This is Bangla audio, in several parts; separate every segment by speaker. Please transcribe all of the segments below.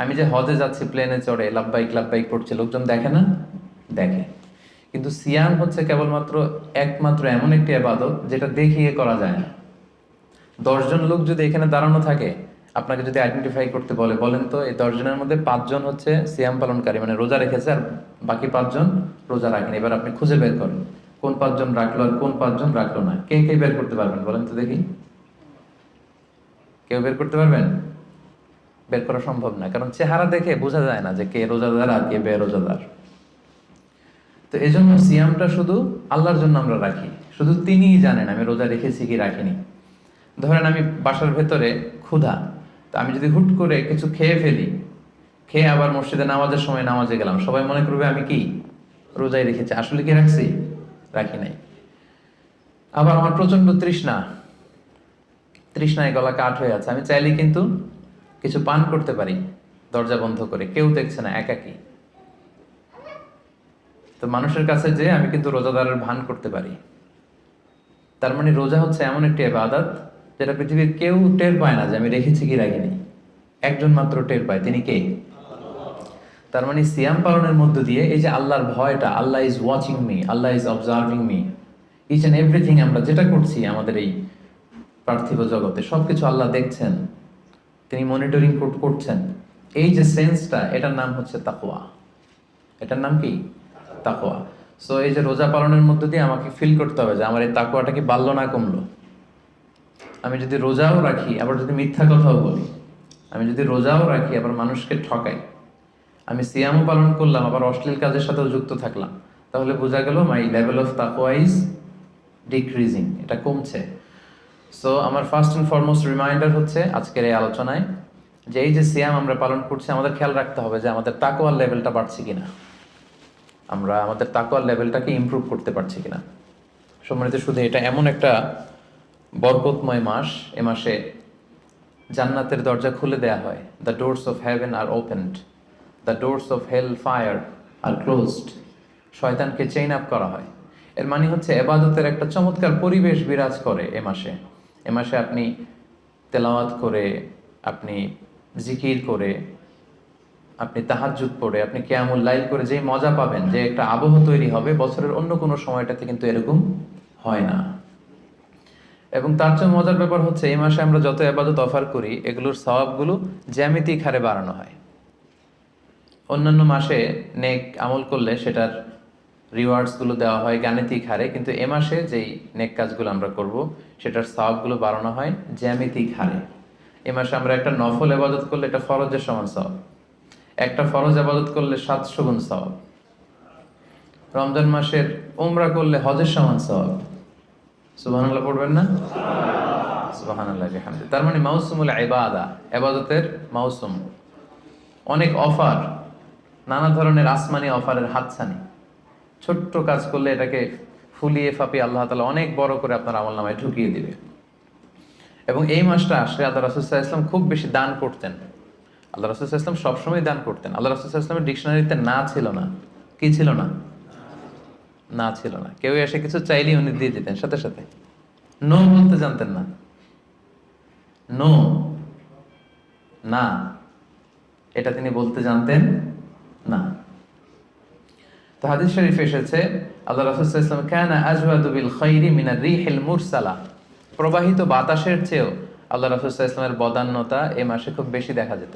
Speaker 1: আমি যে হজে যাচ্ছি প্লেনে চড়ে লাভবাইক লাভবাইক পড়ছে, লোকজন দেখে না? দেখে। কিন্তু সিয়াম হচ্ছে কেবলমাত্র একমাত্র এমন একটি আবাদত যেটা দেখিয়ে করা যায় না। দশজন লোক যদি এখানে দাঁড়ানো থাকে, আপনাকে যদি আইডেন্টিফাই করতে বলে, বলেন তো এই দশজনের মধ্যে পাঁচজন হচ্ছে সিয়াম পালনকারী মানে রোজা রেখেছে, আর বাকি পাঁচজন রোজা রাখেন। এবার আপনি খুঁজে বের করেন, কোন পাঁচজন রাখল আর কোন পাঁচজন রাখল না? কে কে বের করতে পারবেন বলেন তো দেখি। কেউ বের করতে পারবেন? বের করা সম্ভব না। কারণ চেহারা দেখে বোঝা যায় না যে কে রোজাদার আর কে বেরোজাদার। তো এই জন্য সিয়ামটা শুধু আল্লাহর জন্য আমরা রাখি। শুধু তিনিই জানেন, আমি রোজা রেখেছি কি রাখিনি। ধরেন আমি বাসার ভেতরে ক্ষুধা, তো আমি যদি হুট করে কিছু খেয়ে ফেলি, খেয়ে আবার মসজিদে নামাজের সময় নামাজে গেলাম, সবাই মনে করবে আমি কি রোজাই রেখেছি? আসলে কি রাখছি? রাখি নাই। আবার আমার প্রচণ্ড তৃষ্ণা, তৃষ্ণায় গলা কাঠ হয়ে আছে। আমি চাইলে কিন্তু কিছু পান করতে পারি, দরজা বন্ধ করে, কেউ দেখছে না একাকি তো মানুষের কাছে যে আমি কিন্তু রোজাদারের ভান করতে পারি। তার মানে রোজা হচ্ছে এমন একটি আবাদত যেটা পৃথিবীর কেউ টের পায় না যে আমি রেখেছি কি রাখিনি। একজন মাত্র টের পায়, তিনি কে? তার মানে সিয়াম পালনের মধ্য দিয়ে এই যে আল্লাহর ভয়টা, Allah is watching me Allah is observing me each and everything আমরা যেটা করছি আমাদের এই পার্থিব জগতে, সবকিছু আল্লাহ দেখছেন। তিনি মনিটরিং করছেন। এই যে সেন্সটা এটার নাম হচ্ছে তাকোয়া এটার নাম কি? তাকোয়া সো এই যে রোজা পালনের মধ্য দিয়ে আমাকে ফিল করতে হবে যে আমার এই তাকোয়াটা কি বাড়লো না কমলো? আমি যদি রোজাও রাখি, আবার যদি মিথ্যা কথাও বলি, আমি যদি রোজাও রাখি, আবার মানুষকে ঠকাই, আমি সিয়ামও পালন করলাম, আবার অশ্লীল কাজের সাথেও যুক্ত থাকলাম, তাহলে বোঝা গেল মাই লেভেল অফ তাকোয়া ইজ ডিক্রিজিং এটা কমছে। সো আমার ফার্স্ট অ্যান্ড ফরমোস্ট রিমাইন্ডার হচ্ছে আজকের এই আলোচনায় যে এই যে সিয়াম আমরা পালন করছি, আমাদের খেয়াল রাখতে হবে যে আমাদের তাকোয়ার লেভেলটা বাড়ছে কিনা। আমরা আমাদের তাকোয়ার লেভেলটাকে ইমপ্রুভ করতে পারছি কিনা। সম্মানিত শুধু এটা এমন একটা বরকতময় মাস, এ মাসে জান্নাতের দরজা খুলে দেয়া হয়। The doors of heaven are opened the doors of hell fire are closed শয়তানকে চেইন আপ করা হয়। এর মানে হচ্ছে এবাদতের একটা চমৎকার পরিবেশ বিরাজ করে এ মাসে। এ মাসে আপনি তেলাওয়াত করে, আপনি জিকির করে, আপনি তাহাজ্জুদ পড়ে, আপনি কেয়ামুল লাইল করে যেই মজা পাবেন, যে একটা আবহ তৈরি হবে, বছরের অন্য কোনো সময়টাতে কিন্তু এরকম হয় না। এবং তার চেয়ে মজার ব্যাপার হচ্ছে, এই মাসে আমরা যত আবাদত অফার করি, এগুলোর স্বভাবগুলো জ্যামিতিক হারে বাড়ানো হয়। অন্যান্য মাসে নেক আমল করলে সেটার রিওয়ার্ডসগুলো দেওয়া হয় গাণিতিক হারে, কিন্তু এ মাসে যেই নেক কাজগুলো আমরা করব, সেটার স্বভাবগুলো বাড়ানো হয় জ্যামিতিক হারে। এ মাসে আমরা একটা নফল আবাদত করলে এটা ফরজের সমান স্বভাব একটা ফরজ আবাদত করলে সাতশো গুণ স্বভাব রমজান মাসের উমরা করলে হজের সমান স্বভাব সুবহানাল্লাহ পড়বেন না? সুবহানাল্লাহ, বিহামদি। তার মানে মাউসুমুল ইবাদা ইবাদতের মাউসুম। অনেক অফার, নানা ধরনের আসমানি অফারের হাতছানি। ছোট্ট কাজ করলে এটাকে ফুলিয়ে ফাপিয়ে আল্লাহ তালা অনেক বড় করে আপনার আমল নামায় ঢুকিয়ে দিবে। এবং এই মাসটা আসলে আল্লাহ রাসুসাহ ইসলাম খুব বেশি দান করতেন। আল্লাহ রাসুসাহ ইসলাম সবসময় দান করতেন। আল্লাহ রাসুসাহ ইসলামের ডিকশনারিতে না ছিল না। কি ছিল না? না ছিল না। কেউ এসে কিছু চাইলেই উনি দিয়ে দিতেন, সাথে সাথে। নো বলতে জানতেন না। নো। না। এটা তিনি বলতে জানতেন না। তো হাদিস শরীফ এসেছে, আল্লাহ রাসূল ইসলাম কানা আজওয়াদু বিল খাইরি মিনার রিহিল মুরসালা। প্রবাহিত বাতাসের চেয়েও আল্লাহ রাসূল ইসলামের বদান্যতা এ মাসে খুব বেশি দেখা যেত।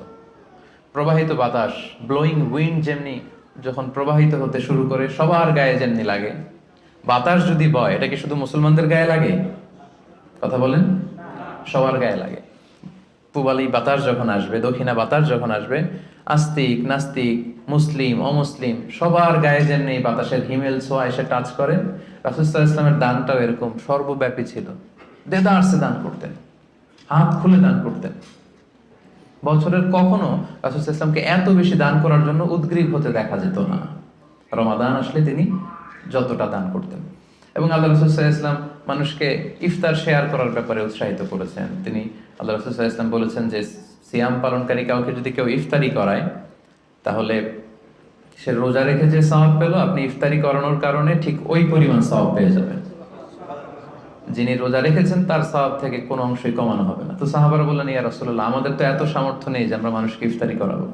Speaker 1: প্রবাহিত বাতাস ব্লোয়িং উইন্ড যেমনি যখন প্রবাহিত হতে শুরু করে, সবার গায়ে যেমনি লাগে। বাতাস যদি বয়, এটা কি শুধু মুসলমানদের গায়ে লাগে? কথা বলেন। সবার গায়ে লাগে। পূবালি বাতাস যখন আসবে, দক্ষিণা বাতাস যখন আসবে, আস্তিক, নাস্তিক মুসলিম, অমুসলিম, সবার গায়ে যেমনি এই বাতাসের হিমেল ছোঁয়া এসে টাচ করেন রাসুস্তাহ ইসলামের দানটাও এরকম সর্বব্যাপী ছিল। দেদারসে দান করতেন, হাত খুলে দান করতেন। বছরের কখনো রাসুল ইসলামকে এত বেশি দান করার জন্য উদ্গ্রীব হতে দেখা যেত না। রমাদান আসলে তিনি যতটা দান করতেন। এবং আল্লাহ রসুল্লাহ ইসলাম মানুষকে ইফতার শেয়ার করার ব্যাপারে উৎসাহিত করেছেন। তিনি আল্লাহ রসুল্লাহ ইসলাম বলেছেন যে, সিয়াম পালনকারী কাউকে যদি কেউ ইফতারি করায় তাহলে সে রোজা রেখে যে সওয়াব পেল, আপনি ইফতারি করানোর কারণে ঠিক ওই পরিমাণ সওয়াব পেয়ে যাবেন। যিনি রোজা রেখেছেন, তার সওয়াব থেকে কোনো অংশই কমানো হবে না। তো সাহাবারা বললেন, ইয়া রাসূলুল্লাহ, আমাদের তো এত সামর্থ্য নেই যে আমরা মানুষকে ইফতারি করাবো।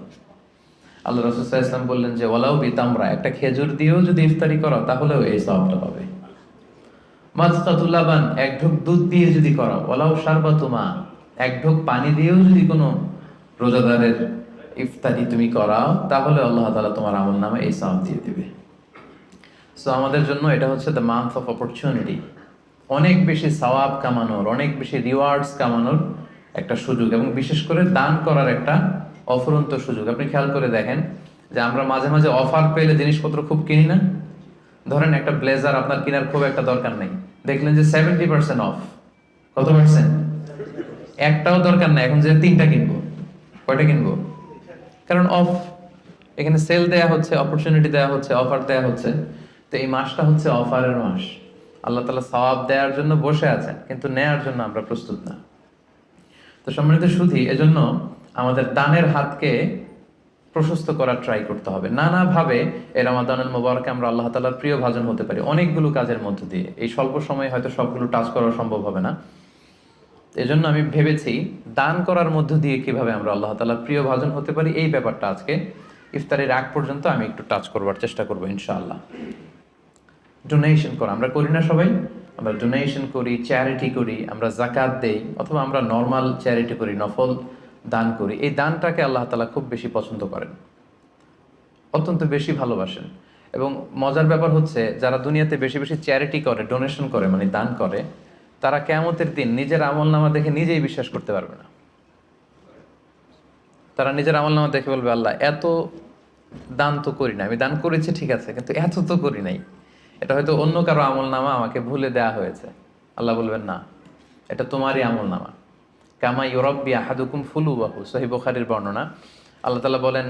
Speaker 1: আল্লাহ রসুল ইসলাম বললেন যে ওলাও বিতামরা, একটা খেজুর দিয়েও যদি ইফতারি করো, তাহলেও এই সওয়াবটা পাবে। মাজকাতুল্লাবান এক ঢোক দুধ দিয়ে যদি করো ওলাও সারবাতুমা এক ঢোক পানি দিয়েও যদি কোনো রোজাদারের ইফতারি তুমি করাও, তাহলে আল্লাহ তাআলা তোমার আমল নামে এই সওয়াব দিয়ে দেবে। সো আমাদের জন্য এটা হচ্ছে দ্য মান্থ অফ অপরচুনিটি অনেক বেশি সওয়াব কামানোর, অনেক বেশি রিওয়ার্ডস কামানোর একটা সুযোগ এবং বিশেষ করে দান করার একটা অফুরন্ত সুযোগ। আপনি খেয়াল করে দেখেন যে আমরা মাঝে মাঝে অফার পেলে জিনিসপত্র খুব কিনি না। ধরেন একটা ব্লেজার আপনার কেনার খুব একটা দরকার নেই। দেখলেন যে সেভেন্টি পার্সেন্ট অফ কত পার্সেন্ট একটাও দরকার নাই। এখন যে তিনটা কিনবো, কয়টা কিনবো? কারণ অফ এখানে সেল দেয়া হচ্ছে অপরচুনিটি দেয়া হচ্ছে অফার দেয়া হচ্ছে। তো এই মাসটা হচ্ছে অফারের মাস। আল্লাহ তালা সওয়াব দেওয়ার জন্য বসে আছেন, কিন্তু নেয়ার জন্য আমরা প্রস্তুত না। তো সম্মানিত সুধি, এজন্য আমাদের দানের হাতকে প্রশস্ত করার ট্রাই করতে হবে। নানাভাবে এই রমাদানুল মোবারকে আমরা আল্লাহ তালার প্রিয় ভাজন হতে পারি, অনেকগুলো কাজের মধ্য দিয়ে। এই স্বল্প সময়ে হয়তো সবগুলো টাচ করা সম্ভব হবে না। এজন্য আমি ভেবেছি দান করার মধ্য দিয়ে কীভাবে আমরা আল্লাহ তালার প্রিয় ভাজন হতে পারি, এই ব্যাপারটা আজকে ইফতারের আগ পর্যন্ত আমি একটু টাচ করবার চেষ্টা করব ইনশাআল্লাহ। ডোনেশন করা, আমরা করি না সবাই? আমরা ডোনেশন করি চ্যারিটি করি, আমরা জাকাত দেই, অথবা আমরা নর্মাল চ্যারিটি করি, নফল দান করি। এই দানটাকে আল্লাহ তালা খুব বেশি পছন্দ করেন। অত্যন্ত বেশি ভালোবাসেন। এবং মজার ব্যাপার হচ্ছে, যারা দুনিয়াতে বেশি বেশি চ্যারিটি করে ডোনেশন করে মানে দান করে তারা কেমতের দিন নিজের আমল নামা দেখে নিজেই বিশ্বাস করতে পারবে না। তারা নিজের আমল নামা দেখে বলবে, আল্লাহ, এত দান তো করি না। আমি দান করেছি, ঠিক আছে, কিন্তু এত তো করি নাই। এটা হয়তো অন্য কারও আমল নামা আমাকে ভুলে দেয়া হয়েছে। আল্লাহ বলবেন, না, এটা তোমারই আমল নামা কামা ইউরব্বি আহাদুকুম ফুলু বাহু সহি বখারির বর্ণনা। আল্লাহ তালা বলেন,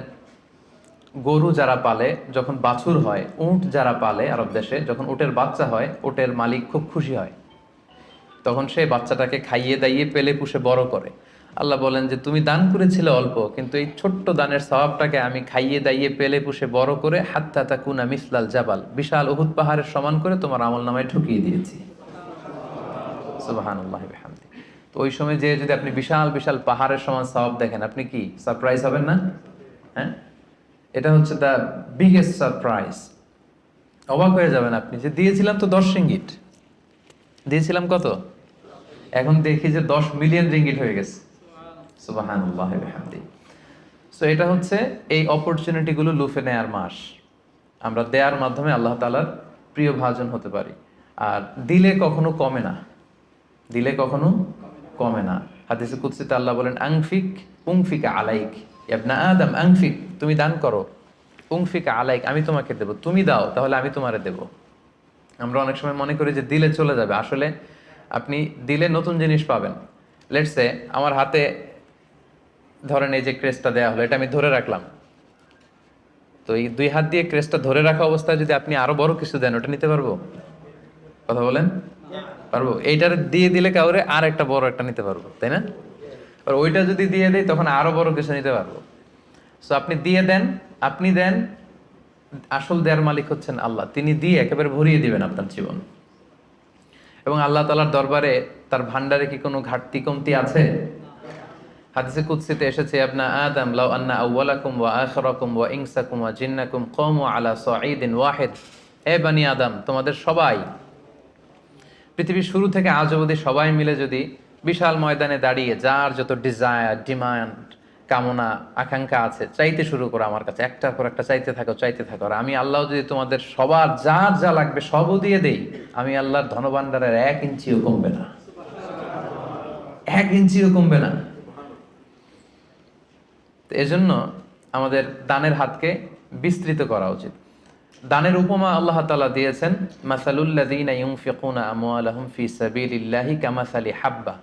Speaker 1: গরু যারা পালে, যখন বাছুর হয়, উট যারা পালে আরব দেশে, যখন উটের বাচ্চা হয়, উটের মালিক খুব খুশি হয়। তখন সে বাচ্চাটাকে খাইয়ে দাইয়ে পেলে পুষে বড় করে। আল্লাহ বলেন যে, তুমি দান করেছিলে অল্প, কিন্তু এই ছোট্ট দানের স্বভাবটাকে আমি খাইয়ে দাইয়ে পেলে পুষে বড় করে হাত হাত্তা তাকুনা মিসলাল জাবাল, বিশাল উহুদ পাহাড়ের সমান করে তোমার আমল নামায় ঢুকিয়ে দিয়েছি। তো ওই সময় যে যদি আপনি বিশাল বিশাল পাহাড়ের সমান স্বভাব দেখেন, আপনি কি সারপ্রাইজ হবেন না? হ্যাঁ? এটা হচ্ছে দ্য বিগেস্ট সারপ্রাইজ অবাক হয়ে যাবেন আপনি যে দিয়েছিলাম তো দশ রিঙ্গিট দিয়েছিলাম কত? এখন দেখি যে দশ মিলিয়ন রিঙ্গিট হয়ে গেছে। সো এটা হচ্ছে এই অপরচুনিটিগুলো লুফে নেয়ার মাস। আমরা দেয়ার মাধ্যমে আল্লাহ তালার প্রিয় ভাজন হতে পারি। আর দিলে কখনো কমে না। দিলে কখনো কমে না। হাদিসে কুৎসিতে আল্লাহ বলেন, আংফিক উংফিক আলাইক। ইয়াবনা আদম, আংফিক, তুমি দান করো। উংফিক আলাইক, আমি তোমাকে দেব। তুমি দাও, তাহলে আমি তোমারে দেব। আমরা অনেক সময় মনে করি যে দিলে চলে যাবে। আসলে আপনি দিলে নতুন জিনিস পাবেন। লেটসে আমার হাতে ধরেন এই যে ক্রেসটা দেওয়া হলো, এটা আমি ধরে রাখলাম। তো এই দুই হাত দিয়ে ক্রেসটা ধরে রাখা অবস্থায় যদি আপনি আরও বড় কিছু দেন, ওটা নিতে পারব? কথা বলেন? পারব। এইটার দিয়ে দিলে কাউরে আর একটা বড় একটা নিতে পারব, তাই না? আর ওইটা যদি দিয়ে দেয় তখন আরও বড় কিছু নিতে পারব। সো আপনি দিয়ে দেন, আপনি দেন আসল দেয়ার মালিক হচ্ছেন আল্লাহ। তিনি দিয়ে একেবারে ভরিয়ে দিবেন আপনার জীবন। এবং আল্লাহ তালার দরবারে তার ভান্ডারে কি কোনো ঘাটতি, কমতি আছে? হাদিসে কুদসিতে এসেছে আপনা আদম লাউ আন্না আউওয়ালাকুম ওয়া আখিরাকুম ওয়া ইনসাকুম ওয়া জিন্নাকুম কওমু আলা সাঈদিন ওয়াহিদ। এ বানি আদম, তোমাদের সবাই, পৃথিবীর শুরু থেকে আজ অবধি সবাই মিলে যদি বিশাল ময়দানে দাঁড়িয়ে, যার যত ডিজায়ার ডিমান্ড কামনা, আকাঙ্ক্ষা আছে, চাইতে শুরু করো আমার কাছে। একটার পর একটা চাইতে থাকো চাইতে থাকো। আর আমি আল্লাহ যদি তোমাদের সবার যার যা লাগবে সবও দিয়ে দেই, আমি আল্লাহর ধনভাণ্ডারের এক ইঞ্চিও কমবে না। এক ইঞ্চিও কমবে না। এজন্য আমাদের দানের হাতকে বিস্তৃত করা উচিত। দানের উপমা আল্লাহ তাআলা দিয়েছেন মাসালুল্লাযীনা ইউনফিকুনা আমওয়ালাহুম ফি সাবিলিল্লাহি কামাসালি হাব্বা।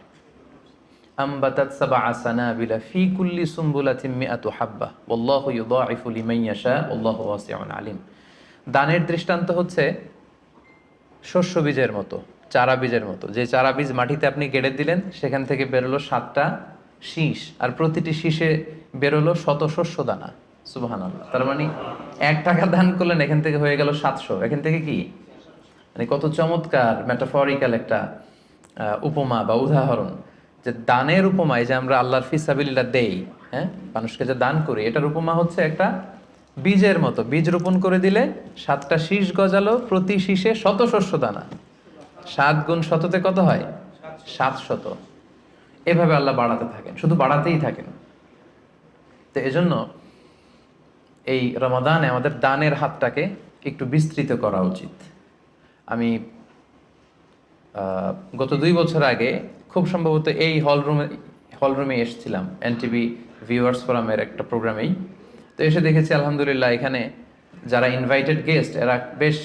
Speaker 1: আম্বাতাত সাবআ সানাবিলা ফি কুল্লি সুম্বুলাতিন মিআতু হাব্বা ওয়াল্লাহু ইউদাঈফু লিমান ইয়াশা ওয়াল্লাহু ওয়াসিউন আলিম দানের দৃষ্টান্ত হচ্ছে শস্য বীজের মতো, চারা বীজের মতো। যে চারা বীজ মাটিতে আপনি গেড়ে দিলেন, সেখান থেকে বেরোলো সাতটা শীষ। আর প্রতিটি শীষে বেরোলো শত শস্য দানা। সুবাহান তার মানে এক টাকা দান করলেন, এখান থেকে হয়ে গেল সাতশো। এখান থেকে কি? মানে কত চমৎকার মেটাফরিক্যাল একটা উপমা বা উদাহরণ। যে দানের উপমায় যে আমরা আল্লাহর ফিসাবিল্লা দেই হ্যাঁ? মানুষকে যে দান করি, এটার উপমা হচ্ছে একটা বীজের মতো। বীজ রোপণ করে দিলে সাতটা শীষ গজালো, প্রতি শীষে শত শস্য দানা। সাত গুণ শততে কত হয়? সাত শত। এভাবে আল্লাহ বাড়াতে থাকেন, শুধু বাড়াতেই থাকেন। তো এজন্য এই রমাদানে আমাদের দানের হাতটাকে একটু বিস্তৃত করা উচিত। আমি গত দুই বছর আগে খুব সম্ভবত এই হল রুমে হল রুমে এসেছিলাম এনটিভি ভিউয়ার্স ফোরামের একটা প্রোগ্রামেই তো এসে দেখেছি, আলহামদুলিল্লাহ, এখানে যারা ইনভাইটেড গেস্ট এরা বেশ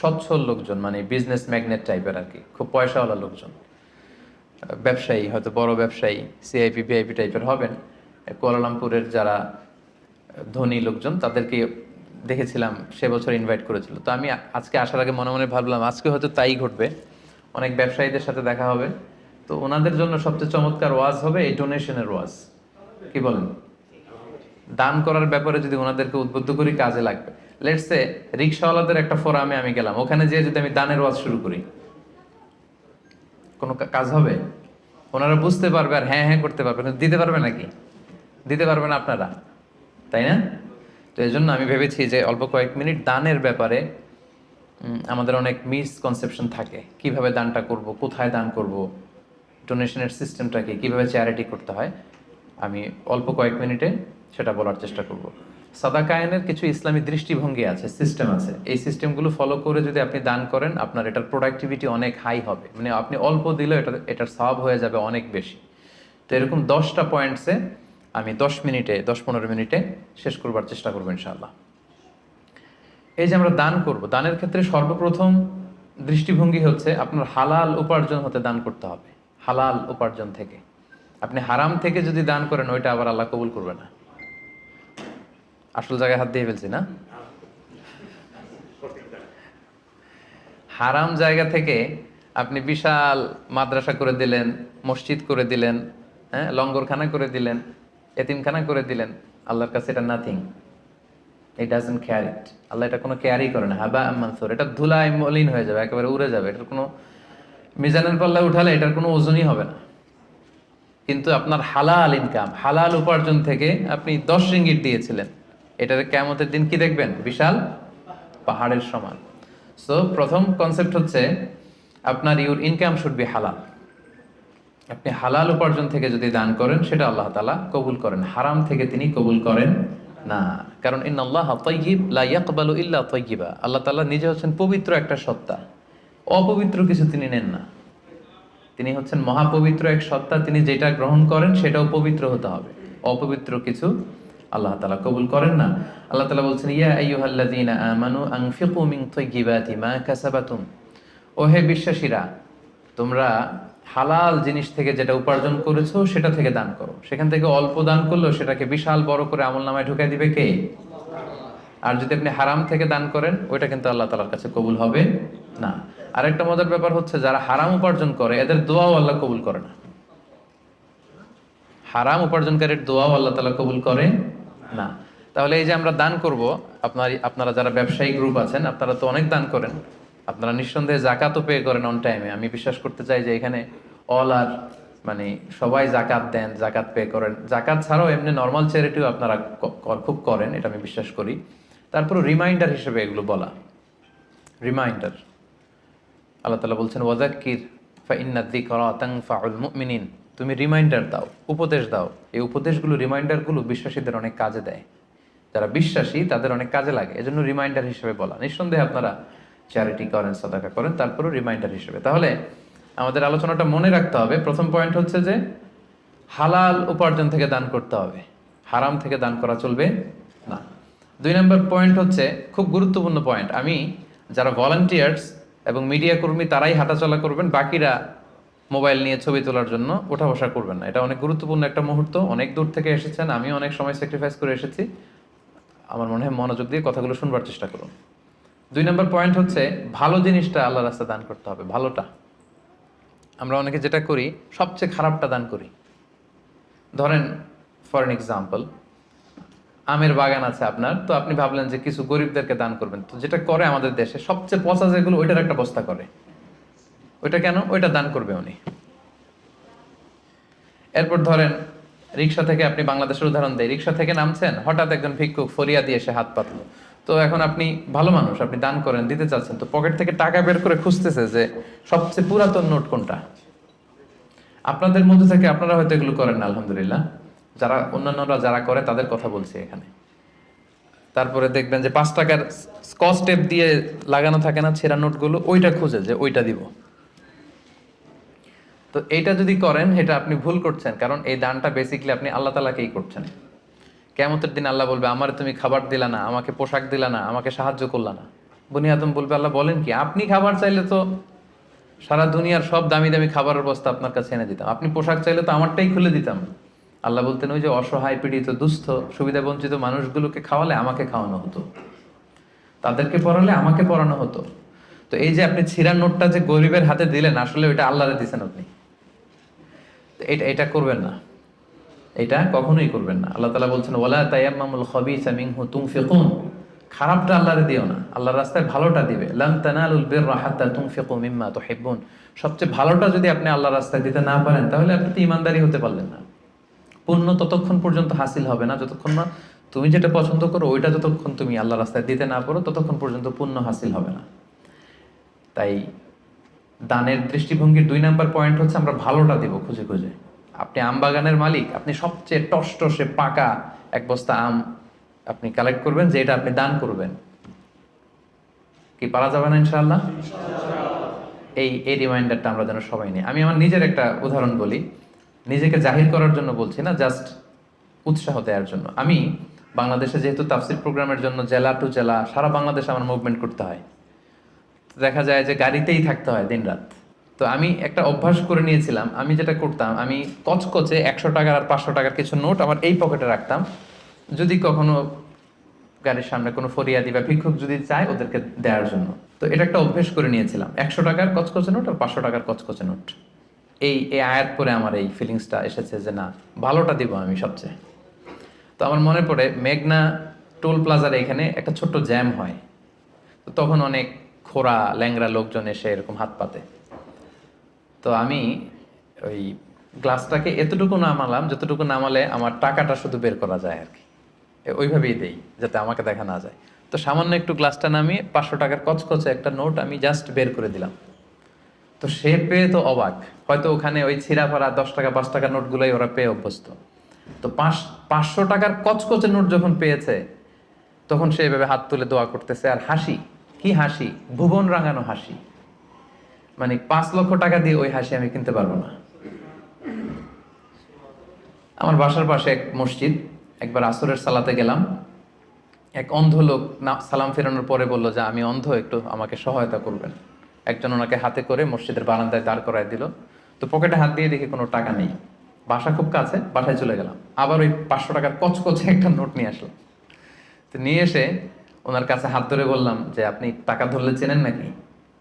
Speaker 1: সচ্ছল লোকজন মানে বিজনেস ম্যাগনেট টাইপের আর কি, খুব পয়সাওয়ালা লোকজন। ব্যবসায়ী, হয়তো বড় ব্যবসায়ী সিআইপি ভিআইপি টাইপের হবেন। কুয়ালালামপুরের যারা ধনী লোকজন, তাদেরকে দেখেছিলাম, সে বছর ইনভাইট করেছিল। তো আমি আজকে আসার আগে মনে মনে ভাবলাম, আজকে হয়তো তাই ঘটবে। অনেক ব্যবসায়ীদের সাথে দেখা হবে। তো ওনাদের জন্য সবচেয়ে চমৎকার ওয়াজ হবে এই ডোনেশনের ওয়াজ। কি বলেন? দান করার ব্যাপারে যদি ওনাদেরকে উদ্বুদ্ধ করি, কাজে লাগবে। লেটসে রিক্সাওয়ালাদের একটা ফোরামে আমি গেলাম। ওখানে যেয়ে যদি আমি দানের ওয়াজ শুরু করি, কোনো কাজ হবে? ওনারা বুঝতে পারবে আর হ্যাঁ হ্যাঁ করতে পারবে দিতে পারবে নাকি? দিতে পারবেন আপনারা। তাই না? তো এই জন্য আমি ভেবেছি যে অল্প কয়েক মিনিট দানের ব্যাপারে আমাদের অনেক মিসকনসেপশন থাকে। কীভাবে দানটা করব, কোথায় দান করব? ডোনেশনের সিস্টেমটাকে কীভাবে চ্যারিটি করতে হয়, আমি অল্প কয়েক মিনিটে সেটা বলার চেষ্টা করব। সাদা কায়নের কিছু ইসলামী দৃষ্টিভঙ্গি আছে সিস্টেম আছে। এই সিস্টেমগুলো ফলো করে যদি আপনি দান করেন, আপনার এটার প্রোডাক্টিভিটি অনেক হাই হবে। মানে আপনি অল্প দিলেও এটা, এটার সব হয়ে যাবে অনেক বেশি। তো এরকম দশটা পয়েন্টসে আমি দশ মিনিটে, দশ পনেরো মিনিটে শেষ করবার চেষ্টা করব ইনশাআল্লাহ। এই যে আমরা দান করব, দানের ক্ষেত্রে সর্বপ্রথম দৃষ্টিভঙ্গি হচ্ছে আপনার হালাল উপার্জন হতে দান করতে হবে। হালাল উপার্জন থেকে। আপনি হারাম থেকে যদি দান করেন, ওইটা আবার আল্লাহ কবুল করবে না। আসল জায়গায় হাত দিয়ে ফেলছি না? হারাম জায়গা থেকে আপনি বিশাল মাদ্রাসা করে দিলেন, মসজিদ করে দিলেন হ্যাঁ লঙ্গরখানা করে দিলেন, এতিমখানা করে দিলেন, আল্লাহর কাছে এটা nothing it doesn't care it Allah এটা কোনো কেয়ারই করে না। হাবা মানসুর। এটা ধুলায় মলিন হয়ে যাবে, একেবারে উড়ে যাবে। এটার কোনো মিজানের পাল্লা উঠালে এটার কোনো ওজনই হবে না। কিন্তু আপনার হালাল ইনকাম হালাল উপার্জন থেকে আপনি দশ রিঙ্গিট দিয়েছিলেন। এটার কেমতের দিন কি দেখবেন? বিশাল পাহাড়ের সমান। সো প্রথম কনসেপ্ট হচ্ছে আপনার ইউর ইনকাম শুড বি হালাল আপনি হালাল উপার্জন থেকে যদি দান করেন, সেটা আল্লাহ তালা কবুল করেন। হারাম থেকে তিনি কবুল করেন না। কারণ ইন আল্লাহ তৈগিব লা ইয়াকবালু ইল্লা তৈগিবা আল্লাহ তালা নিজে হচ্ছেন পবিত্র একটা সত্তা। অপবিত্র কিছু তিনি নেন না। তিনি হচ্ছেন মহাপবিত্র এক সত্তা, তিনি যেটা গ্রহণ করেন সেটাও পবিত্র হতে হবে। অপবিত্র কিছু আল্লাহ তালা কবুল করেন না। আল্লাহ তালা বলছেন, ইয়া আইয়ুহাল্লাযীনা কাসাবাতুম। ও হে বিশ্বাসীরা, তোমরা হালাল জিনিস থেকে যেটা উপার্জন করেছ সেটা থেকে দান করো। সেখান থেকে অল্প দান করলেও সেটাকে বিশাল বড় করে আমল নামায় ঢুকাই দিবে কে? আর যদি আপনি হারাম থেকে দান করেন, ওইটা কিন্তু আল্লাহ তালার কাছে কবুল হবে না। আরেকটা মজার ব্যাপার হচ্ছে যারা হারাম উপার্জন করে, এদের দোয়াও আল্লাহ কবুল করে না। হারাম উপার্জনকারীর দোয়াও আল্লাহ তালা কবুল করে না। তাহলে এই যে আমরা দান করব আপনার আপনারা যারা ব্যবসায়িক গ্রুপ আছেন, আপনারা তো অনেক দান করেন। আপনারা নিঃসন্দেহে জাকাতও পে করেন অন টাইমে আমি বিশ্বাস করতে চাই যে এখানে অল আর মানে সবাই জাকাত দেন, জাকাত পে করেন। জাকাত ছাড়াও এমনি নর্মাল চ্যারিটিও আপনারা খুব করেন, এটা আমি বিশ্বাস করি। তারপর রিমাইন্ডার হিসেবে এগুলো বলা। রিমাইন্ডার আল্লাহ তালা বলছেন ওয়াজাক্কির ফাইন্না যিকরা তানফাউল মুমিনিন। তুমি রিমাইন্ডার দাও, উপদেশ দাও। এই উপদেশগুলো, রিমাইন্ডারগুলো বিশ্বাসীদের অনেক কাজে দেয়। যারা বিশ্বাসী, তাদের অনেক কাজে লাগে। এজন্য রিমাইন্ডার হিসেবে বলা। নিঃসন্দেহে আপনারা চ্যারিটি করেন, সদাকা করেন, তারপরও রিমাইন্ডার হিসেবে। তাহলে আমাদের আলোচনাটা মনে রাখতে হবে। প্রথম পয়েন্ট হচ্ছে যে, হালাল উপার্জন থেকে দান করতে হবে। হারাম থেকে দান করা চলবে না। দুই নম্বর পয়েন্ট হচ্ছে, খুব গুরুত্বপূর্ণ পয়েন্ট আমি, যারা ভলান্টিয়ার্স এবং মিডিয়া কর্মী তারাই হাঁটাচলা করবেন, বাকিরা মোবাইল নিয়ে ছবি তোলার জন্য ওঠা বসা করবেন না। এটা অনেক গুরুত্বপূর্ণ একটা মুহূর্ত, অনেক দূর থেকে এসেছেন আমি অনেক সময় স্যাক্রিফাইস করে এসেছি। আমার মনে হয় মনোযোগ দিয়ে কথাগুলো শুনবার চেষ্টা করুন। দুই নম্বর পয়েন্ট হচ্ছে, ভালো জিনিসটা আল্লাহ রাস্তা দান করতে হবে, ভালোটা। আমরা অনেকে যেটা করি, সবচেয়ে খারাপটা দান করি। ধরেন ফর এক্সাম্পল আমের বাগান আছে আপনার, তো আপনি ভাবলেন যে কিছু গরিবদেরকে দান করবেন। তো যেটা করে আমাদের দেশে, সবচেয়ে পচা যেগুলো, ওইটার একটা বস্তা করে। ওইটা কেন? ওইটা দান করবে উনি। এরপর ধরেন, রিক্সা থেকে আপনি বাংলাদেশের উদাহরণ দেয় রিক্সা থেকে নামছেন, হঠাৎ একজন ভিক্ষুক ফরিয়া দিয়ে এসে হাত পাতলো। তো এখন আপনি ভালো মানুষ, আপনি দান করেন, দিতে চাচ্ছেন, তো পকেট থেকে টাকা বের করে খুঁজতেছে যে সবচেয়ে পুরাতন নোট কোনটা? আপনাদের মধ্যে থেকে আপনারা হয়তো এগুলো করেন না, আলহামদুলিল্লাহ। যারা অন্যান্যরা যারা করে তাদের কথা বলছি এখানে। তারপরে দেখবেন যে পাঁচ টাকার স্কচ টেপ দিয়ে লাগানো থাকে না ছেঁড়া নোটগুলো, ওইটা খুঁজে যে ওইটা দিব। তো এইটা যদি করেন, এটা আপনি ভুল করছেন, কারণ এই দানটা বেসিকলি আপনি আল্লাহ তালাকেই করছেন। কেমতের দিন আল্লাহ বলবে, আমার তুমি খাবার দিলা না, আমাকে পোশাক দিলা না, আমাকে সাহায্য করলা না। বনি আদম বলবে, আল্লাহ বলেন কি, আপনি খাবার চাইলে তো সারা দুনিয়ার সব দামি দামি খাবারের বস্তা আপনার কাছে এনে দিতাম। আপনি পোশাক চাইলে তো আমারটাই খুলে দিতাম। আল্লাহ বলতেন, ওই যে অসহায় পীড়িত, দুস্থ, সুবিধা বঞ্চিত মানুষগুলোকে খাওয়ালে আমাকে খাওয়ানো হতো। তাদেরকে পড়ালে আমাকে পড়ানো হতো। তো এই যে আপনি ছিঁড়ার নোটটা যে গরিবের হাতে দিলেন, আসলে ওইটা আল্লাহরে দিছেন আপনি। তো এটা এটা করবেন না। এটা কখনোই করবেন না। আল্লাহ তালা বলছেন ওলা তাইয়াম্মামুল খবিসা মিনহু তুনফিকুন। খারাপটা আল্লাহরে দিও না। আল্লাহর রাস্তায় ভালোটা দিবে। লান তানালুল বিররা হাত্তা তুনফিকু মিম্মা তুহিব্বুন। সবচেয়ে ভালোটা যদি আপনি আল্লাহর রাস্তায় দিতে না পারেন, তাহলে আপনি তো ইমানদারি হতে পারলেন না। পুণ্য ততক্ষণ পর্যন্ত হাসিল হবে না যতক্ষণ না তুমি যেটা পছন্দ করো ওইটা যতক্ষণ তুমি আল্লাহ রাস্তায় দিতে না পারো ততক্ষণ পর্যন্ত পুণ্য হাসিল হবে না। তাই দানের দৃষ্টিভঙ্গির দুই নাম্বার পয়েন্ট হচ্ছে আমরা ভালোটা দিব খুঁজে খুঁজে। আপনি আম বাগানের মালিক আপনি সবচেয়ে টস টসে পাকা এক বস্তা আম আপনি কালেক্ট করবেন যে এটা আপনি দান করবেন। কি পারা যাবে না ইনশাআল্লাহ? এই এই রিমাইন্ডারটা আমরা যেন সবাই নিই। আমি আমার নিজের একটা উদাহরণ বলি। নিজেকে জাহির করার জন্য বলছি না জাস্ট উৎসাহ দেওয়ার জন্য। আমি বাংলাদেশে যেহেতু তাফসির প্রোগ্রামের জন্য জেলা টু জেলা সারা বাংলাদেশে আমার মুভমেন্ট করতে হয়। দেখা যায় যে গাড়িতেই থাকতে হয় দিনরাত। তো আমি একটা অভ্যাস করে নিয়েছিলাম, আমি যেটা করতাম, আমি কচকচে একশো টাকার আর পাঁচশো টাকার কিছু নোট আমার এই পকেটে রাখতাম। যদি কখনো গাড়ির সামনে কোনো ফরিয়াদি বা ভিক্ষুক যদি চায় ওদেরকে দেওয়ার জন্য। তো এটা একটা অভ্যেস করে নিয়েছিলাম, একশো টাকার কচকচে নোট আর পাঁচশো টাকার কচকচে নোট। এই এই আয়াত করে আমার এই ফিলিংসটা এসেছে যে না, ভালোটা দিব আমি সবচেয়ে। তো আমার মনে পড়ে মেঘনা টোল প্লাজার এখানে একটা ছোট্ট জ্যাম হয়। তো তখন অনেক খোরা ল্যাংরা লোকজন এসে এরকম হাত পাতে। তো আমি ওই গ্লাসটাকে এতটুকু নামালাম, যতটুকু নামালে আমার টাকাটা শুধু বের করা যায় আর কি। ওইভাবেই দেই, যাতে আমাকে দেখা না যায়। তো সামান্য একটু গ্লাসটা নামিয়ে পাঁচশো টাকার কচকচে একটা নোট আমি জাস্ট বের করে দিলাম। তো সে পেয়ে তো অবাক। হয়তো ওখানে ওই ছিঁড়া ফাড়া দশ টাকা, পাঁচ টাকার নোটগুলোই ওরা পেয়ে অভ্যস্ত। তো পাঁচ, পাঁচশো টাকার কচকচে নোট যখন পেয়েছে, তখন সে এভাবে হাত তুলে দোয়া করতেছে, আর হাসি? কি হাসি? ভুবন রাঙানো হাসি। মানে পাঁচ লক্ষ টাকা দিয়ে ওই হাসি আমি কিনতে পারব না। আমার বাসার পাশে এক মসজিদ, একবার আসরের সালাতে গেলাম। এক অন্ধ লোক না, সালাম ফেরানোর পরে বলল যে, আমি অন্ধ, একটু আমাকে সহায়তা করবেন। একজন ওনাকে হাতে করে মসজিদের বারান্দায় দাঁড় করায় দিল। তো পকেটে হাত দিয়ে দেখি কোনো টাকা নেই। বাসা খুব কাছে, বাসায় চলে গেলাম। আবার ওই পাঁচশো টাকার কচকচে একটা নোট নিয়ে আসলাম। তো নিয়ে এসে ওনার কাছে হাত ধরে বললাম যে, আপনি টাকা ধরলে চেনেন নাকি?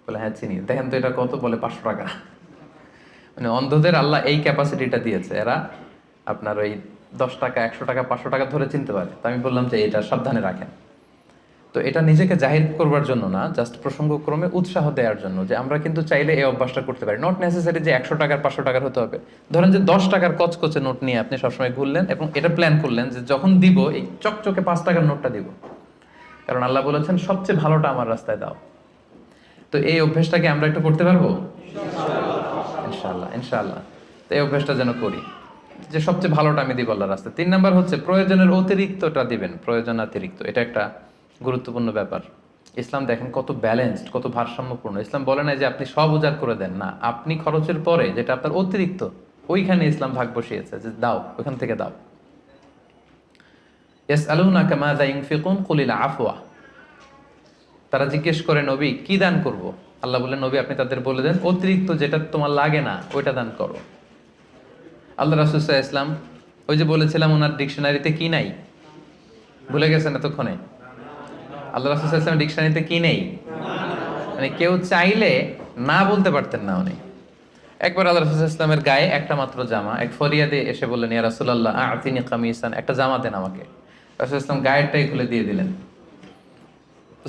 Speaker 1: বলে হ্যাঁ চিনি। দেখেন তো এটা কত? বলে, পাঁচশো টাকা। মানে অন্ধদের আল্লাহ এই ক্যাপাসিটিটা দিয়েছে। এরা আপনার ওই দশ টাকা, একশো টাকা, পাঁচশো টাকা ধরে চিনতে পারে। তো আমি বললাম যে, এটা সাবধানে রাখেন। তো এটা নিজেকে জাহির করবার জন্য না জাস্ট প্রসঙ্গক্রমে উৎসাহ দেওয়ার জন্য যে আমরা কিন্তু চাইলে এই অভ্যাসটা করতে পারি। নট নেসেসারি যে একশো টাকার, পাঁচশো টাকার হতে হবে। ধরেন যে দশ টাকার কচকচে নোট নিয়ে আপনি সবসময় ঘুরলেন এবং এটা প্ল্যান করলেন যে যখন দিব, এই চকচকে পাঁচ টাকার নোটটা দিব। কারণ আল্লাহ বলেছেন, সবচেয়ে ভালোটা আমার রাস্তায় দাও। তো এই অভ্যেসটাকে আমরা একটু করতে পারব? ইনশাল্লাহ ইনশাল্লাহ তো এই অভ্যেসটা যেন করি। যে সবচেয়ে ভালোটা আমি দিব আল্লাহর রাস্তায়। তিন নাম্বার হচ্ছে, প্রয়োজনের অতিরিক্তটা দিবেন। প্রয়োজন অতিরিক্ত এটা একটা গুরুত্বপূর্ণ ব্যাপার। ইসলাম দেখেন কত ব্যালেন্সড কত ভারসাম্যপূর্ণ। ইসলাম বলে না যে আপনি সব উজাড় করে দেন, না। আপনি খরচের পরে যেটা আপনার অতিরিক্ত, ওইখানে ইসলাম ভাগ বসিয়েছে যে দাও ওখান থেকে দাও। এস আলুনা কামাদা ইংফিকুন তারা জিজ্ঞেস করে, নবী, কি দান করব? আল্লাহ বললেন, নবী, আপনি তাদের বলে দেন, অতিরিক্ত যেটা তোমার লাগে না, ওইটা দান করো। আল্লাহ রাসুসাহ ইসলাম ওই যে বলেছিলাম ওনার ডিকশনারিতে কি নাই? ভুলে গেছেন এতক্ষণে? আল্লাহ রাসুসাহ ডিকশনারিতে কি নেই? মানে কেউ চাইলে না বলতে পারতেন না উনি। একবার আল্লাহ রাসুল ইসলামের গায়ে একটা মাত্র জামা, এক ফরিয়াদে এসে বললেন, ইয়া রাসুল্লাহ আতিনি কামিসান। একটা জামা দেন আমাকে। রাসুল ইসলাম গায়েরটাই খুলে দিয়ে দিলেন।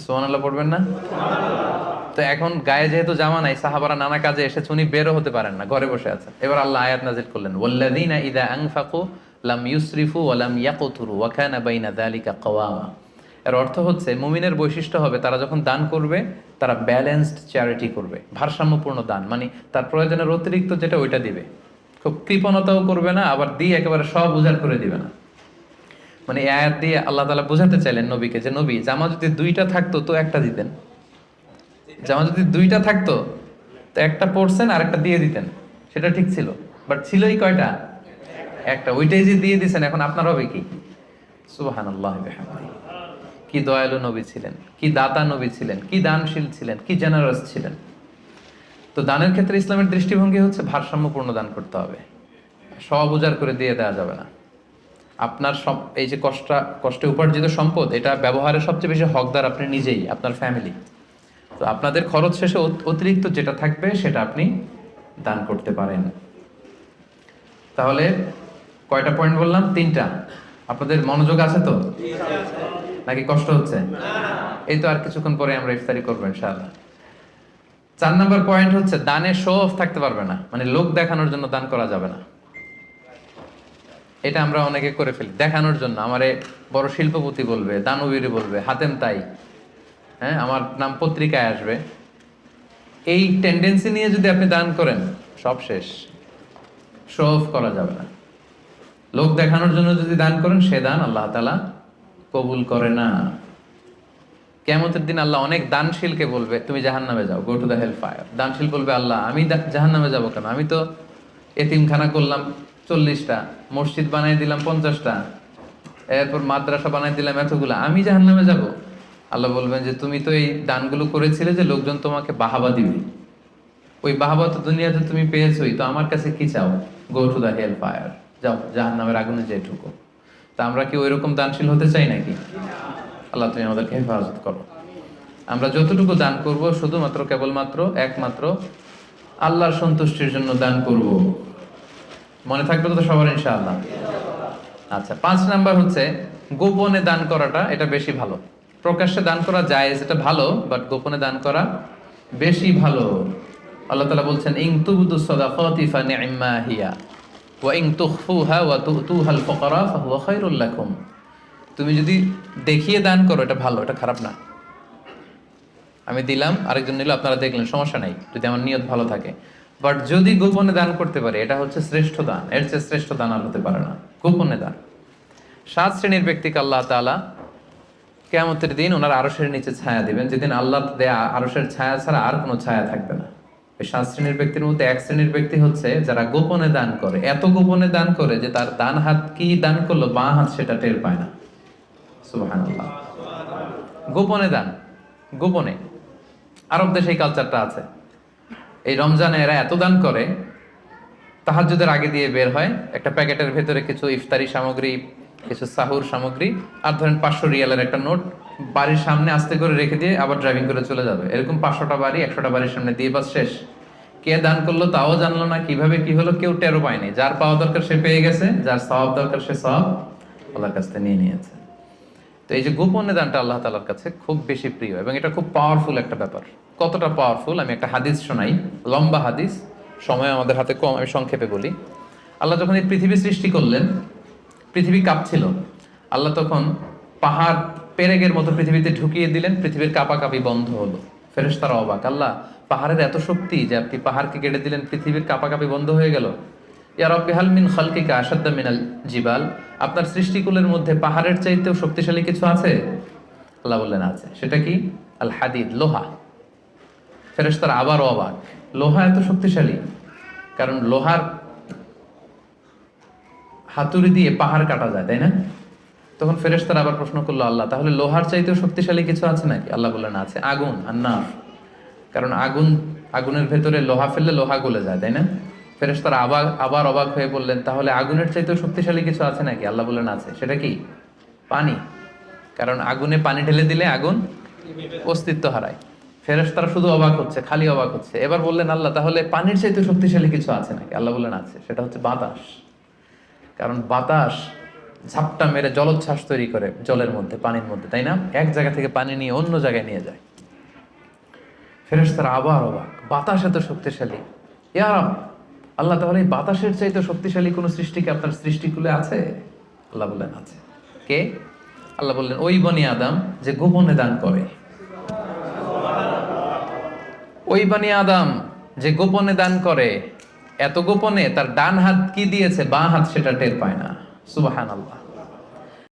Speaker 1: সোহান আল্লাহ পড়বেন না? তো এখন গায়ে যেহেতু জামা নাই, সাহাবারা নানা কাজে এসেছে, উনি বেরো হতে পারেন না, ঘরে বসে আছেন। এবার আল্লাহ আয়াত নাজিল করলেন, ওয়াল্লাযীনা ইযা আনফাকু লাম ইউসরিফু ওয়া লাম ইয়াকতুরু ওয়া কানা বাইনা যালিকা কাওয়ামা। এর অর্থ হচ্ছে মুমিনের বৈশিষ্ট্য হবে তারা যখন দান করবে, তারা ব্যালেন্সড চ্যারিটি করবে, ভারসাম্যপূর্ণ দান মানে তার প্রয়োজনের অতিরিক্ত যেটা ওইটা দিবে। খুব কৃপণতাও করবে না, আবার দিয়ে একেবারে সব উজাড় করে দিবে না। মানে আয়াত দিয়ে আল্লাহ তালা বোঝাতে চাইলেন নবীকে যে, নবী, জামা যদি দুইটা থাকতো তো একটা দিতেন। জামা যদি দুইটা থাকতো তো একটা পড়ছেন আর একটা দিয়ে দিতেন। সেটা ঠিক ছিল। বাট ছিলই কয়টা? একটা। ওইটাই যে দিয়ে দিছেন, এখন আপনার হবে কি? সুবাহান আল্লাহ কি দয়ালু নবী ছিলেন? কি দাতা নবী ছিলেন? কি দানশীল ছিলেন? কি জেনারাস ছিলেন? তো দানের ক্ষেত্রে ইসলামের দৃষ্টিভঙ্গি হচ্ছে ভারসাম্যপূর্ণ দান করতে হবে। সব উজাড় করে দিয়ে দেওয়া যাবে না। আপনার সব, এই যে কষ্ট কষ্টে উপার্জিত সম্পদ, এটা ব্যবহারের সবচেয়ে বেশি হকদার আপনি নিজেই, আপনার ফ্যামিলি তো আপনাদের খরচ শেষে অতিরিক্ত যেটা থাকবে, সেটা আপনি দান করতে পারেন। তাহলে কয়টা পয়েন্ট বললাম? তিনটা। আপনাদের মনোযোগ আছে তো? নাকি কষ্ট হচ্ছে? এই তো আর কিছুক্ষণ পরে আমরা ইফতারি করব ইনশাআল্লাহ। চার নম্বর পয়েন্ট হচ্ছে দানে শো অফ থাকতে পারবে না। মানে লোক দেখানোর জন্য দান করা যাবে না। এটা আমরা অনেকে করে ফেলি। দেখানোর জন্য। আমারে বড় শিল্পপতি বলবে, দানবীর বলবে, হাতেম তাই। হ্যাঁ আমার নাম পত্রিকায় আসবে। এই টেন্ডেন্সি নিয়ে যদি আপনি দান করেন, সব শেষ। শো অফ করা যাবে না। লোক দেখানোর জন্য যদি দান করেন, সে দান আল্লাহ তালা কবুল করে না। কেমতের দিন আল্লাহ অনেক দানশীলকে বলবে, তুমি জাহান নামে যাও go to the hell fire দানশীল বলবে, আল্লাহ, আমি জাহান নামে যাব কেন? আমি তো এতিমখানা করলাম চল্লিশটা, মসজিদ বানাই দিলাম পঞ্চাশটা, এরপর মাদ্রাসা বানাই দিলাম এতগুলা, আমি জাহান নামে যাব? আল্লাহ বলবেন যে, তুমি তো এই দানগুলো করেছিলে যে লোকজন তোমাকে বাহাবা দিবে। ওই বাহাবা তো দুনিয়াতে তুমি পেয়েছোই, তো আমার কাছে কি চাও? Go to the hell fire যাও জাহান নামের আগুনে যে ঢুকো। তা আমরা কি ওইরকম দানশীল হতে চাই নাকি? আল্লাহ তুমি আমাদেরকে হেফাজত করো। আমরা যতটুকু দান করব শুধুমাত্র, কেবলমাত্র, একমাত্র আল্লাহর সন্তুষ্টির জন্য দান করব। মনে থাকবে তো সবার, ইনশাআল্লাহ। আচ্ছা পাঁচ নাম্বার হচ্ছে গোপনে দান করাটা, এটা বেশি ভালো। প্রকাশ্যে দান করা যায় এটা ভালো বাট গোপনে দান করা বেশি ভালো। আল্লাহ তালা বলছেন ইং তুবদু সাদাকাতি ফানি'মা হিয়া ওয়া ইং তুখফুহা ওয়া তুতুহাল ফুকারা ফাহুয়া খায়রুল লাকুম। তুমি যদি দেখিয়ে দান করো, এটা ভালো, এটা খারাপ না। আমি দিলাম, আরেকজন নিল, আপনারা দেখলেন, সমস্যা নাই, যদি আমার নিয়ত ভালো থাকে। বাট যদি গোপনে দান করতে পারে, এটা হচ্ছে শ্রেষ্ঠ দান, এর চেয়ে শ্রেষ্ঠ দান আর হতে পারে না, গোপনে দান। সাত শ্রেণির ব্যক্তিকে আল্লাহ তাআলা কেয়ামতের দিন ওনার আরসের নিচে ছায়া দিবেন, যেদিন আল্লাহ দেয়া আরসের ছায়া ছাড়া আর কোনো ছায়া থাকবে না। সাত শ্রেণির ব্যক্তির মধ্যে এক শ্রেণির ব্যক্তি হচ্ছে যারা গোপনে দান করে। এত গোপনে দান করে যে তার ডান হাত কি দান করল, বাঁ হাত সেটা টের পায় না। গোপনে দান, গোপনে। আরব দেশে এই কালচারটা আছে। এই রমজানে এরা এত দান করে, তাহাজ্জুদের আগে দিয়ে বের হয়, একটা প্যাকেটের ভেতরে কিছু ইফতারি সামগ্রী, কিছু সাহুর সামগ্রী, আর ধরেন পাঁচশো রিয়ালের একটা নোট বাড়ির সামনে আস্তে করে রেখে দিয়ে আবার ড্রাইভিং করে চলে যাবে। এরকম পাঁচশোটা বাড়ি, একশোটা বাড়ির সামনে দিয়ে বাস শেষ। কে দান করল তাও জানলো না, কীভাবে কি হলো কেউ টেরো পায়নি। যার পাওয়া দরকার সে পেয়ে গেছে, যার সব দরকার সে সব আল্লাহর কাছ থেকে নিয়ে নিয়েছে। তো এই যে গোপনে দানটা আল্লাহ তালার কাছে খুব বেশি প্রিয় এবং এটা খুব পাওয়ারফুল একটা ব্যাপার। কতটা পাওয়ারফুল আমি একটা হাদিস শোনাই, লম্বা হাদিস। সময় আমাদের হাতে কম, আমি সংক্ষেপে বলি। আল্লাহ যখন এই পৃথিবী সৃষ্টি করলেন, পৃথিবী কাঁপছিল। আল্লাহ তখন পাহাড় পেরেগের মতো পৃথিবীতে ঢুকিয়ে দিলেন, পৃথিবীর কাঁপাকাঁপি বন্ধ হলো। ফেরেশতারা অবাক, আল্লাহ, পাহাড়ের এত শক্তি যে আপনি পাহাড়কে কেটে দিলেন, পৃথিবীর কাঁপাকাঁপি বন্ধ হয়ে গেল। ইয়া রব্বি হাল মিন খালকিকা আসাদ্দা মিনাল জিবাল, আপনার সৃষ্টিকুলের মধ্যে পাহাড়ের চাইতেও শক্তিশালী কিছু আছে? আল্লাহ বললেন, আছে। সেটা কি? আল হাদিদ, লোহা। ফেরেশতারা আবারও অবাক, লোহা এত শক্তিশালী, কারণ লোহার হাতুড়ি দিয়ে পাহাড় কাটা যায়, তাই না? তখন ফেরেশতারা আবার প্রশ্ন করল, আল্লাহ, তাহলে লোহার চাইতেও শক্তিশালী কিছু আছে নাকি? আল্লাহ বললেন, আছে, আগুন আর না কারণ আগুন, আগুনের ভেতরে লোহা ফেললে লোহা গলে যায়, তাই না? ফেরেশতারা আবার আবার অবাক হয়ে বললেন, তাহলে আগুনের চাইতেও শক্তিশালী কিছু আছে নাকি? আল্লাহ বললেন, আছে। সেটা কি? পানি। কারণ আগুনে পানি ঢেলে দিলে আগুন অস্তিত্ব হারায়। ফেরেশতারা শুধু অবাক হচ্ছে, খালি অবাক হচ্ছে। এবার বললেন, আল্লাহ, তাহলে পানির চাইতে শক্তিশালী কিছু আছে নাকি? আল্লাহ বললেন, আছে। সেটা হচ্ছে বাতাস। কারণ বাতাস ঝাপটা মেরে জলোচ্ছ্বাস তৈরি করে জলের মধ্যে, পানির মধ্যে, তাই না? এক জায়গা থেকে পানি নিয়ে অন্য জায়গায় নিয়ে যায়। ফেরেশতারা আবার অবাক। বাতাস এত শক্তিশালী। ইয়ার আল্লাহ তাহলে এই বাতাসের চাইতে শক্তিশালী কোনো সৃষ্টি কি আপনার সৃষ্টিকুলে আছে? আল্লাহ বললেন, আছে। কে? আল্লাহ বললেন, ওই বনি আদাম যে গোপনে দান করে। ওই বানি আদাম যে গোপনে দান করে, এত গোপনে তার ডান হাত কি দিয়েছে, বাঁ হাত সেটা টের পায় না। সুবাহান আল্লাহ